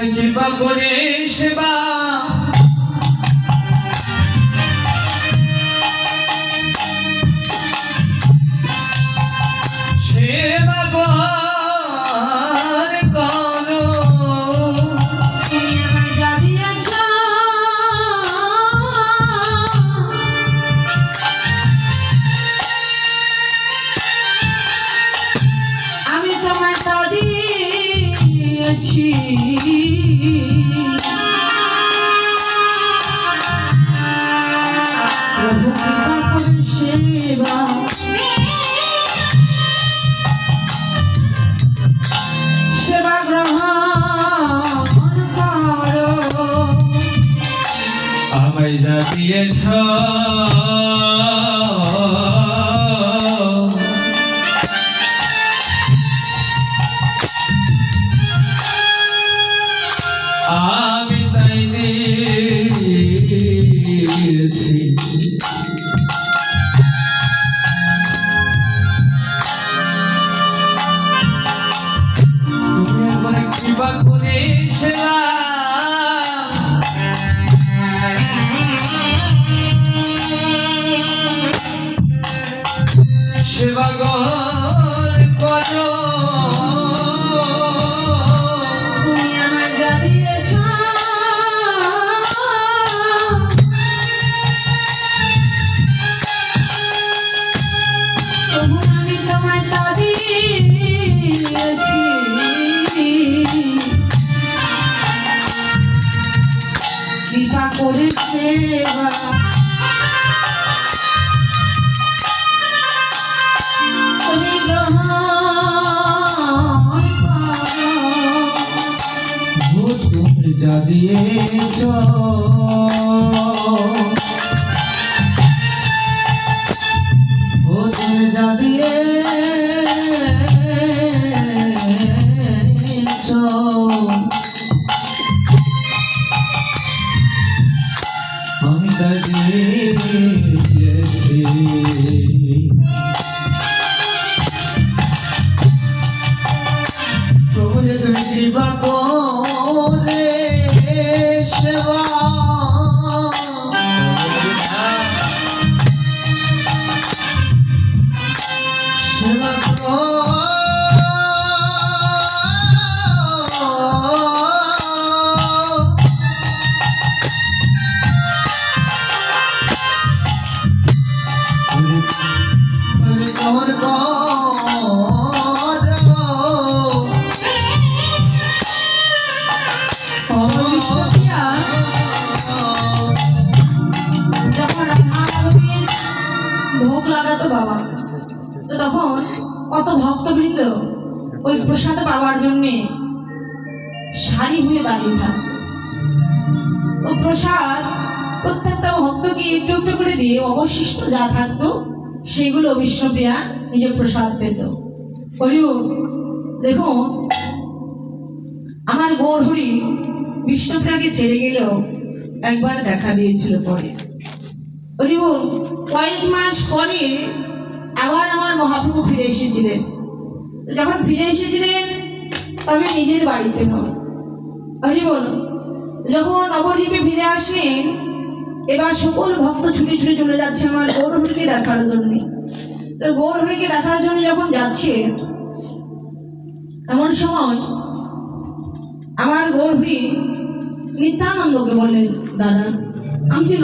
তোমার কৃপা করে সেবা। সেবা আমায় যা দিয়েছ আমি তাই দিয়েছি। সেবা তুমি তুমি যা দিয়েছ। ও তুমি যা সেবা সেবা করো। বলে ভোগ লাগাতো বাবা। তো তখন কত ভক্তবৃন্দ ওই প্রসাদ পাওয়ার জন্যে সারি হয়ে দাঁড়িয়ে থাকতো ও প্রসাদ প্রত্যেকটা ভক্তকে একটু একটু করে দিয়ে অবশিষ্ট যা থাকতো, সেগুলো বিষ্ণুপ্রিয়া নিজের প্রসাদ পেত। বলিও দেখুন আমার গৌরহরি বিষ্ণুপ্রিয়াকে ছেড়ে গেলেও একবার দেখা দিয়েছিল পরে। হরিবুল কয়েক মাস পরে আবার আমার মহাপ্রভু ফিরে এসেছিলেন। যখন ফিরে এসেছিলেন, তবে নিজের বাড়িতে নয়। হরিবল যখন নবদ্বীপে ফিরে আসলেন, এবার সকল ভক্ত ছুটে ছুটে চলে যাচ্ছে আমার গৌরহরিকে দেখার জন্য। তো গৌরহরিকে দেখার জন্য যখন যাচ্ছে, এমন সময় আমার গৌরহরি নিত্যানন্দকে বললেন, দাদা, আমি